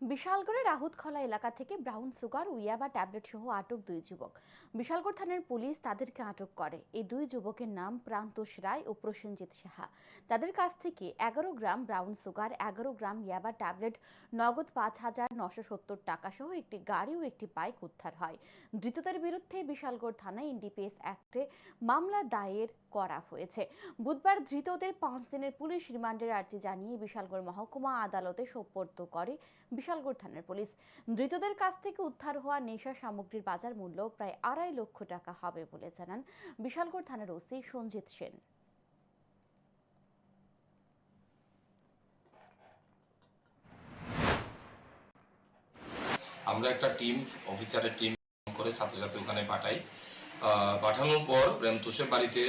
বিশালগড়ের রাহুতখলা এলাকা থেকে brown sugar ও ইয়াবা ট্যাবলেট সহ আটক দুই যুবক। বিশালগড় থানার পুলিশ তাদেরকে আটক করে। এই দুই যুবকের নাম প্রান্তোষ রায় ও প্রসেনজিৎ সাহা। তাদের কাছ থেকে এগারো গ্রাম ব্রাউন সুগার, এগারো গ্রাম ইয়াবা ট্যাবলেট, নগদ পাঁচ হাজার নশো সত্তর টাকা সহ একটি গাড়ি ও একটি বাইক উদ্ধার হয়। ধৃতদের বিরুদ্ধে বিশালগড় থানায় এনডিপিএস অ্যাক্টে মামলা দায়ের করা হয়েছে। বুধবার ধৃতদের পাঁচ দিনের পুলিশ রিমান্ডের আর্জি জানিয়ে বিশালগড় মহকুমা আদালতে সোপর্দ করে। বিশালগড় থানার পুলিশ। ধৃতদের কাছ থেকে উদ্ধার হওয়া নেশা সামগ্রীর বাজার মূল্য প্রায় আড়াই লক্ষ টাকা হবে বলে জানান বিশালগড় থানার ওসি সঞ্জিত সেন। আমরা একটা টিম, অফিসারের টিম করে সাথে সাথে ওখানে পাঠাই। পাঠানোর পর প্রেমতোষের বাড়িতে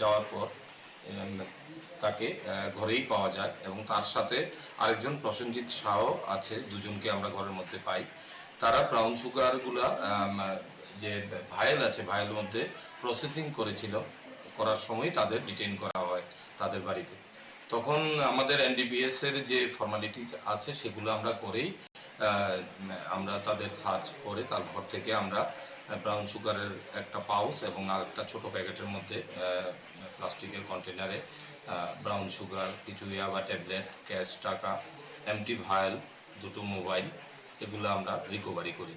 যাওয়ার পর তাকে ঘরেই পাওয়া যায় এবং তার সাথে আরেকজন প্রসেনজিৎ শাহ আছে, দুজনকে আমরা ঘরের মধ্যে পাই। তারা ব্রাউন সুগারগুলা যে ভায়েল আছে ভায়েলের মধ্যে প্রসেসিং করেছিল, করার সময় তাদের ডিটেইন করা হয় তাদের বাড়িতে। তখন আমাদের এনডিপিএস এর যে ফর্মালিটি আছে, সেগুলো আমরা করেই আমরা তাদের সার্চ করে তার ঘর থেকে আমরা ব্রাউন সুগারের একটা পাউচ এবং আর একটা ছোটো প্যাকেটের মধ্যে প্লাস্টিকের কন্টেনারে ব্রাউন সুগার কিছু ইয়াবা ট্যাবলেট ক্যাশ টাকা এমটি ভায়াল দুটো মোবাইল এগুলো আমরা রিকভারি করি।